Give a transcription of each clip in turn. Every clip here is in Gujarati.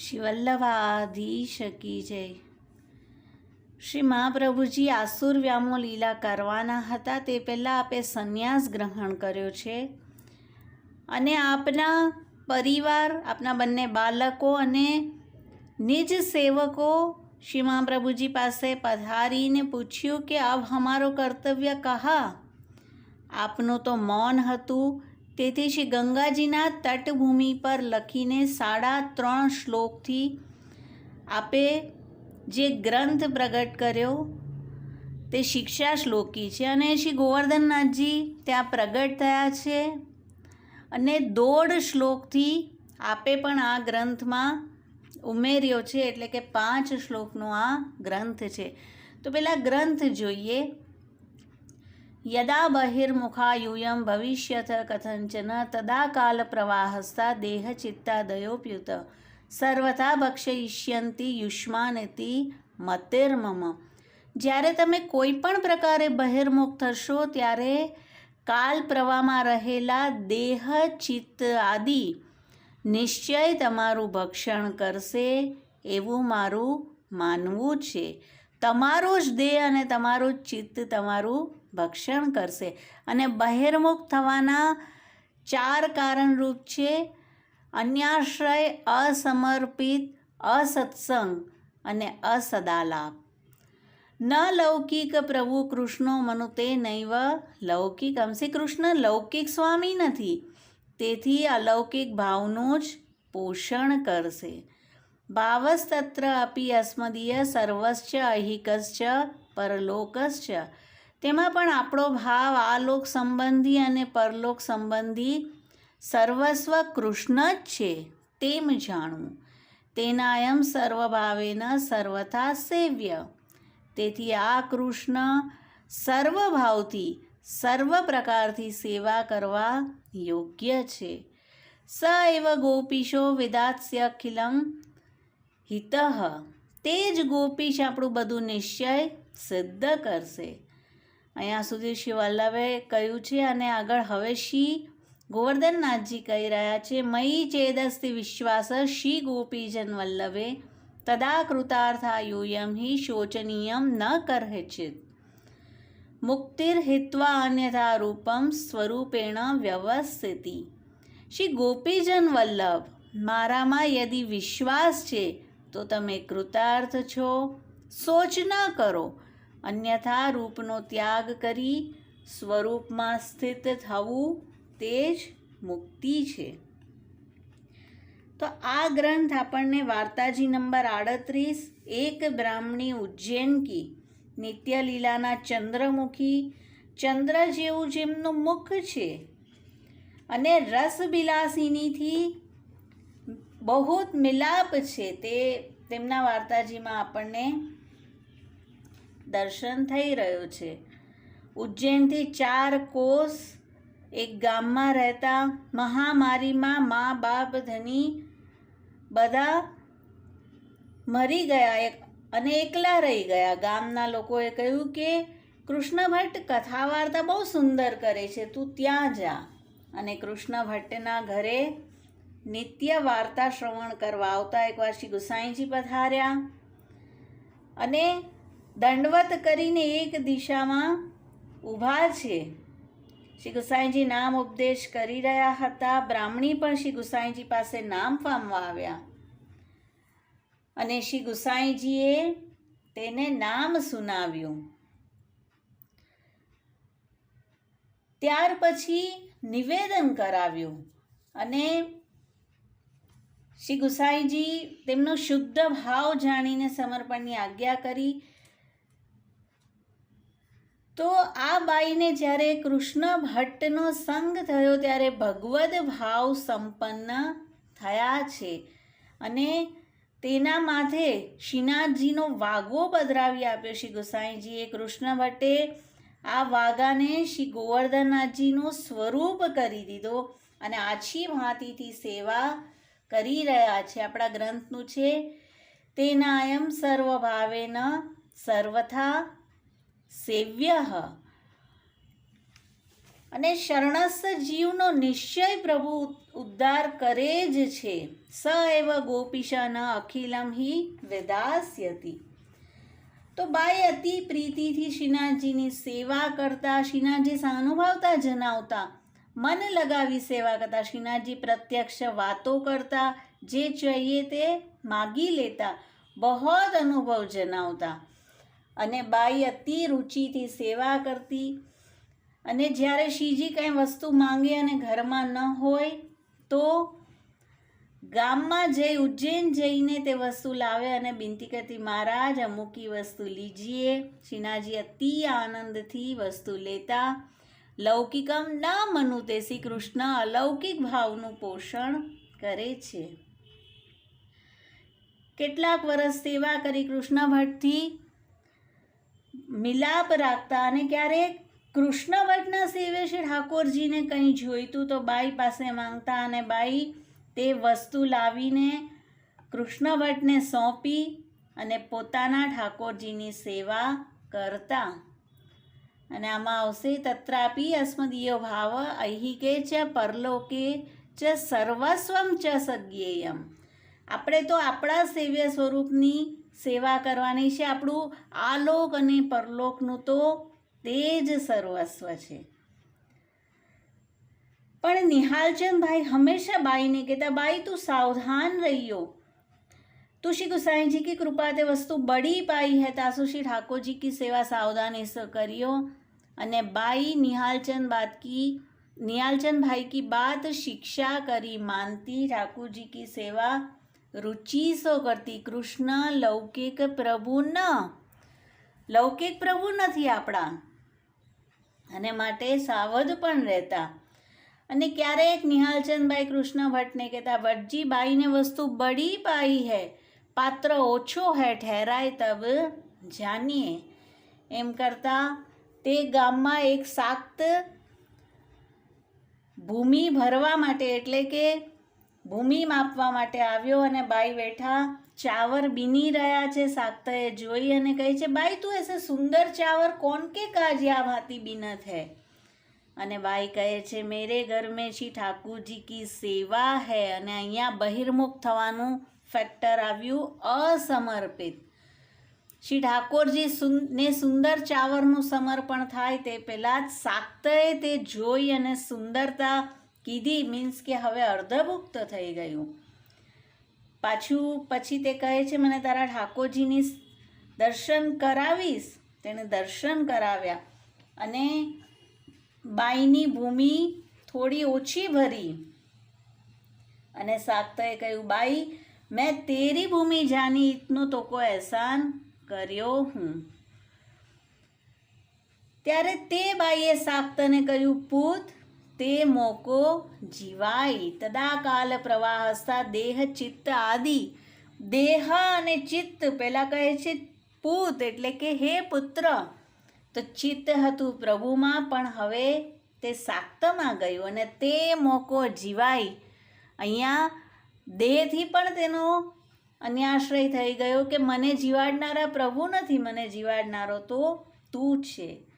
શ્રી શકી જય. શ્રી મહાપ્રભુજી આસુર વ્યામો લીલા કરવાના હતા. તે પહેલાં આપે સંન્યાસ ગ્રહણ કર્યો છે. અને આપના પરિવાર, આપના બંને બાળકો અને નિજ સેવકો શ્રી મહાપ્રભુજી પાસે પધારીને પૂછ્યું કે અબ હમારો કર્તવ્ય કહા? આપનું તો મૌન હતું. તેથી શ્રી ગંગાજીના તટભૂમિ પર લખીને સાડા ત્રણ શ્લોકથી આપે જે ગ્રંથ પ્રગટ કર્યો તે શિક્ષા શ્લોકી છે. અને શ્રી ગોવર્ધનનાથજી ત્યાં પ્રગટ થયા છે અને દોઢ શ્લોકથી આપે પણ આ ગ્રંથમાં ઉમેર્યો છે, એટલે કે પાંચ શ્લોકનો આ ગ્રંથ છે. તો પહેલાં ગ્રંથ જોઈએ. યદા બહિર્મુખાયુયમ ભવિષ્યથ કથંચન તદા કાલ પ્રવાહસ્તા દેહ ચિત્તાદયોપ્યુત સર્વથા ભક્ષયિષ્યંતી યુષ્માનતિ મતિર્મમ જ્યારે તમે કોઈ પણ પ્રકારે બહિર્મુખ થશો, ત્યારે કાલ પ્રવાહમાં રહેલા દેહ ચિત્ત આદિ નિશ્ચય તમારું ભક્ષણ કરશે એવું મારું માનવું છે. તમારું જ દેહ અને તમારું ચિત્ત તમારું ભક્ષણ કરશે. અને બહિર્મુખ થવાના ચાર કારણરૂપ છે. અન્યાશ્રય, અસમર્પિત, અસત્સંગ અને અસદાલાપ ન લૌકિક પ્રભુ કૃષ્ણો મનુતે નૈવ લૌકિક. શ્રી કૃષ્ણ લૌકિક સ્વામી નથી. તેથી અલૌકિક ભાવનું જ પોષણ કરશે. ભાવસ્તત્ર અપી અસ્મદીય સર્વશ્ચ અહિકશ્ચ પરલોકશ્ચ તેમાં પણ આપણો ભાવ આ લોક સંબંધી અને પરલોક સંબંધી સર્વસ્વ કૃષ્ણ જ છે, તેમ જાણવું. તેનાયમ સર્વભાવેન સર્વથા સેવ્ય. તેથી આ કૃષ્ણ સર્વભાવથી સર્વ પ્રકારથી સેવા કરવા યોગ્ય છે. સ એવ ગોપીશો વિદાત્સ્ય અખિલમ હિતઃ. તે જ ગોપીશ આપણું બધું નિશ્ચય સિદ્ધ કરશે. અહીંયા સુધી શ્રી વલ્લભે કહ્યું છે અને આગળ હવે શ્રી ગોવર્ધનનાથજી કહી રહ્યા છે, મયી ચેદસ્તિ વિશ્વાસ શ્રી ગોપીજન વલ્લભે તદા કૃતાર્થાયુયમ હિ શોચનીયમ ન કરહેચિત. મુક્તિર્હિત્વા અન્યથા રૂપમ સ્વરૂપેણ વ્યવસ્થિતિ. શ્રી ગોપીજન વલ્લભ, મારામાં યદિ વિશ્વાસ છે, તો તમે કૃતાર્થ છો. સોચ કરો અન્યથા રૂપનો ત્યાગ કરી સ્વરૂપમાં સ્થિત થવું તે જ મુક્તિ છે. તો આ ગ્રંથ આપણને વાર્તાજી નંબર આડત્રીસ, એક બ્રાહ્મણી ઉજ્જૈન કી, નિત્યલીલાના ચંદ્રમુખી, ચંદ્ર જેવું જેમનું મુખ છે. અને રસબિલાસિનીથી બહુત મિલાપ છે તે, તેમના વાર્તાજીમાં આપણને દર્શન થઈ રહ્યું છે. ઉજ્જૈનથી ચાર કોષ એક ગામમાં રહેતા મહામારીમાં મા, બાપ, ધની બધા મરી ગયા. એક અને એકલા રહી ગયા. ગામના લોકોએ કહ્યું કે કૃષ્ણ ભટ્ટ કથા વાર્તા બહુ સુંદર કરે છે. તું ત્યાં જા. અને કૃષ્ણ ભટ્ટના ઘરે નિત્ય વાર્તા શ્રવણ કરવા આવતા એકવાર શ્રી ગુસાઈજી પધાર્યા અને દંડવત કરીને એક દિશામાં ઊભા છે. શ્રી ગુસાઈજી નામ ઉપદેશ કરી રહ્યા હતા. બ્રાહ્મણી પણ શ્રી ગુસાઈજી પાસે નામ પામવા આવ્યા. અને શ્રી ગુસાઈજીએ તેને નામ સુનાવ્યું. ત્યાર પછી નિવેદન કરાવ્યું અને શ્રી ગુસાઈજી તેમનો શુદ્ધ ભાવ જાણીને સમર્પણની આજ્ઞા કરી. તો આ બાઈને જ્યારે કૃષ્ણ ભટ્ટનો સંગ થયો ત્યારે ભગવદ્ ભાવ સંપન્ન થયા છે અને તેના માથે શ્રીનાથજીનો વાઘો બદરાવી આપ્યો. શ્રી ગોસાઈજીએ કૃષ્ણ ભટ્ટે આ વાઘાને શ્રી ગોવર્ધનનાથજીનું સ્વરૂપ કરી દીધો અને આછી ભાંતિથી સેવા કરી રહ્યા છે. આપણા ગ્રંથનું છે તેના એમ સર્વભાવેન સર્વથા સેવ્ય. અને શરણસ્થ જીવનો નિશ્ચય પ્રભુ ઉદ્ધાર કરે જ છે. સ એવ ગોપીશા ન અખિલમ હિ વેદાસ્યતી. તો બાઈ અતિ પ્રીતિથી શ્રીનાથજીની સેવા કરતા શ્રીનાથજી સાનુભાવતા જણાવતા, મન લગાવી સેવા કરતા શ્રીનાથજી પ્રત્યક્ષ વાતો કરતા, જે જોઈએ તે માગી લેતા બહોત અનુભવ જણાવતા. અને બાઈ અતિ રુચિથી સેવા કરતી. અને જ્યારે શ્રીજી કંઈ વસ્તુ માંગે અને ઘરમાં ન હોય, તો ગામમાં જઈ, ઉજ્જૈન જઈને તે વસ્તુ લાવે અને બિનતી કરતી, મહારાજ, અમુકી વસ્તુ લીજીએ. શ્રીનાજી અતિ આનંદથી વસ્તુ લેતા. લૌકિકમ ના મનુતે શ્રી કૃષ્ણ અલૌકિક ભાવનું પોષણ કરે છે. કેટલાક વર્ષ સેવા કરી કૃષ્ણ ભટ્ટથી મિલાપ રાખતા અને ક્યારેક કૃષ્ણ ભટ્ટના સેવે શ્રી ઠાકોરજીને કંઈ જોઈતું તો બાઈ પાસે માંગતા અને બાઈ તે વસ્તુ લાવીને કૃષ્ણ ભટ્ટને સોંપી અને પોતાના ઠાકોરજીની સેવા કરતા. અને આમાં આવશે, તત્રાપી અસ્મદીય ભાવ અહિકે ચ પરલોકે ચ સર્વસ્વમ ચ સજ્ઞેયમ આપણે તો આપણા સેવ્ય સ્વરૂપની સેવા કરવાની છે. આપણું આલોક અને પરલોકનું તો તે જ સર્વસ્વ છે. પણ નિહાલચંદભાઈ હંમેશા બાઈને કહેતા, બાઈ, તું સાવધાન રહ્યો. તુષી ગુસાઈજી કી કૃપા તે વસ્તુ બડી પાઈ હે. તાસુશી ઠાકોરજી કી સેવા સાવધાન કર્યો. અને બાઈ નિહાલચંદ બાદ કી, નિહાલચંદભાઈ કી બાત શિક્ષા કરી માનતી ઠાકોરજી કી સેવા રુચિસો કરતી કૃષ્ણ લૌકિક પ્રભુ ન લૌકિક પ્રભુ નથી આપણા. અને માટે સાવધ પણ રહેતા. અને ક્યારેક નિહાલચંદભાઈ કૃષ્ણ ભટ્ટને કહેતા ભટ્ટજી બાઈને વસ્તુ બડી પાઈ હે, પાત્ર ઓછો હે ઠહેરાય તબ જાનીએ. એમ કરતા તે ગામમાં એક સાક્ત ભૂમિ ભરવા માટે, એટલે કે ભૂમિ માપવા માટે આવ્યો અને બાઈ બેઠા ચાવર બીની રહ્યા છે સાક્તએ જોઈ અને કહે છે, બાઈ, તું એસે સુંદર ચાવર કોણ કે કાજ્યા ભાતી બીનત હૈ? અને બાઈ કહે છે, મેરે ઘર મેં શ્રી ઠાકુરજી કી સેવા હૈ અને અહીંયા બહિર્મુખ થવાનું ફેક્ટર આવ્યું અસમર્પિત. શ્રી ઠાકોરજી ને સુંદર ચાવરનું સમર્પણ થાય તે પહેલાં જ સાક્તએ તે જોઈ અને સુંદરતા કીધી મીન્સ કે હવે અર્ધભુક્ત થઈ ગયું. પાછું પછી તે કહે છે, મને તારા ઠાકોરજીની દર્શન કરાવીશ. તેણે દર્શન કરાવ્યા અને બાઈની ભૂમિ થોડી ઓછી ભરી. અને સાક્તએ કહ્યું, બાઈ, મેં તેરી ભૂમિ જાની ઈતનો તો કોઈ અહેસાન કર્યો હું. ત્યારે તે બાઈએ સાક્તને કહ્યું, પૂત તે મોકો જીવાય. તદાકાલ પ્રવાહસ્તા દેહ, ચિત્ત આદિ. દેહ અને ચિત્ત પહેલાં કહે છે પૂત એટલે કે હે પુત્ર. તો ચિત્ત હતું પ્રભુમાં, પણ હવે તે સાક્તમાં ગયું અને તે મોકો જીવાય. અહીંયા દેહથી પણ તેનો અન્યાશ્રય થઈ ગયો કે મને જીવાડનારા પ્રભુ નથી, મને જીવાડનારો તો તું છે.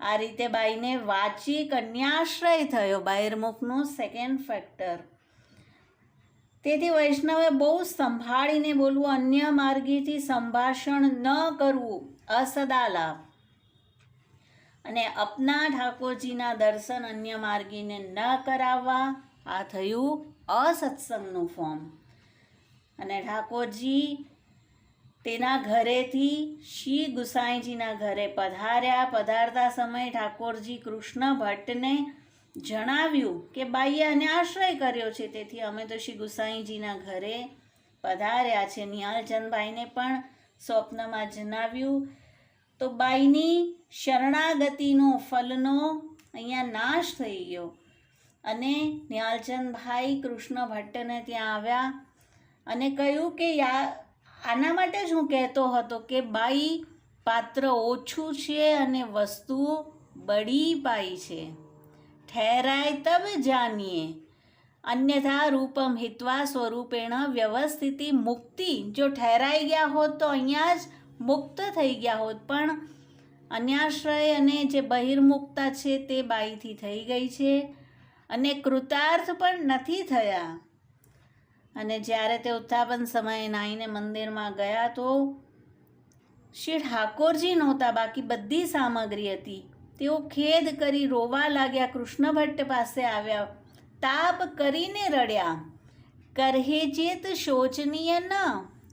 આ રીતે બાઈને વાંચી કન્યાશ્રય થયો બહિર્મુખનું સેકન્ડ ફેક્ટર તેથી વૈષ્ણવે બહુ સંભાળીને બોલવું, અન્ય માર્ગીથી સંભાષણ ન કરવું અસદાલાભ અને અપના ઠાકોરજીના દર્શન અન્ય માર્ગીને ન કરાવવા, આ થયું અસત્સંગનું ફોર્મ અને ઠાકોરજી તેના ઘરેથી શ્રી ગુસાઈજીના ઘરે પધાર્યા. પધારતા સમયે ઠાકોરજી કૃષ્ણ ભટ્ટને જણાવ્યું કે, બાઈએ અને આશ્રય કર્યો છે. તેથી અમે તો શ્રી ગુસાઈજીના ઘરે પધાર્યા છે. નિહાલચંદભાઈને પણ સ્વપ્નમાં જણાવ્યું, તો બાઈની શરણાગતિનો, ફલનો અહીંયા નાશ થઈ ગયો. અને નિહાલચંદભાઈ કૃષ્ણ ભટ્ટને ત્યાં આવ્યા અને કહ્યું કે, યા આના માટે જ હું કહેતો હતો કે બાઈ, પાત્ર ઓછું છે અને વસ્તુ બળી પાઈ છે. ઠેરાય તબ જાનીએ. અન્યથા રૂપમ હિત્વા સ્વરૂપેણ વ્યવસ્થિતિ મુક્તિ. જો ઠેરાઈ ગયા હોત તો અહીંયા જ મુક્ત થઈ ગયા હોત, પણ અન્યાશ્રય અને જે બહિર્મુક્તા છે તે બાઈથી થઈ ગઈ છે અને કૃતાર્થ પણ નથી થયા. અને જ્યારે તે ઉત્થાપન સમયે નાહીને મંદિરમાં ગયા તો શ્રી ઠાકોરજી નહોતા, બાકી બધી સામગ્રી હતી. તેઓ ખેદ કરી રોવા લાગ્યા, કૃષ્ણ ભટ્ટ પાસે આવ્યા, તાપ કરીને રડ્યા. કરહે ચેત શોચનીય ન?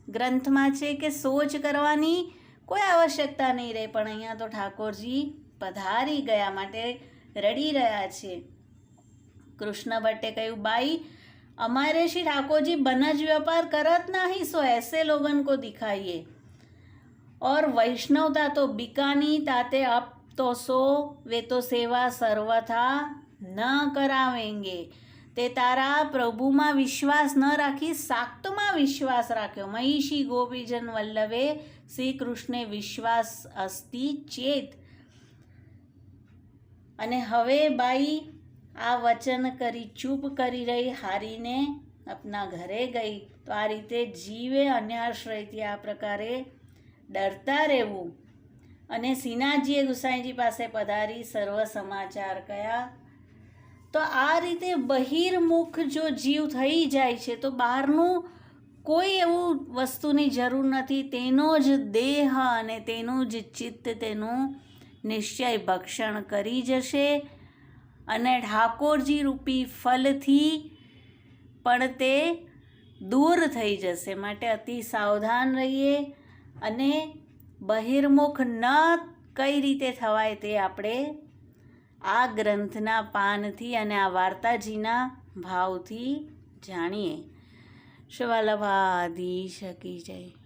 ગ્રંથમાં છે કે શોચ કરવાની કોઈ આવશ્યકતા નહીં રહે, પણ અહીંયા તો ઠાકોરજી પધારી ગયા માટે રડી રહ્યા છે. કૃષ્ણ ભટ્ટે કહ્યું, બાઈ हमारे श्री ठाकुर जी बनज व्यापार करत नहीं सो ऐसे लोगन को दिखाइए और वैष्णवता तो बिकानी ताते अब तो सो वे तो सेवा सर्वथा ન કરાવેંગે તે તારા પ્રભુમાં વિશ્વાસ ન રાખી શાક્તમાં વિશ્વાસ રાખ્યો મહિષી ગોપીજન વલ્લભે શ્રી કૃષ્ણે વિશ્વાસ અસ્તિ ચેત અને હવે બાઈ આ વચન કરી ચૂપ કરી રહી હારીને આપના ઘરે ગઈ. તો આ રીતે જીવે અન્યાશ્રયથી આ પ્રકારે ડરતા રહેવું. અને સિનાજીએ ગુસાઈજી પાસે પધારી સર્વ સમાચાર કયા. તો આ રીતે બહિર્મુખ જો જીવ થઈ જાય છે, તો બહારનું કોઈ એવું વસ્તુની જરૂર નથી. તેનો જ દેહ અને તેનું જ ચિત્ત તેનું નિશ્ચય ભક્ષણ કરી જશે. અને ઠાકોરજી રૂપી ફલથી પણ તે દૂર થઈ જશે. માટે અતિ સાવધાન રહીએ અને બહિર્મુખ ન કઈ રીતે થવાય તે આપણે આ ગ્રંથના પાનથી અને આ વાર્તાજીના ભાવથી જાણીએ. શિવાલભાધીશ શકી જય.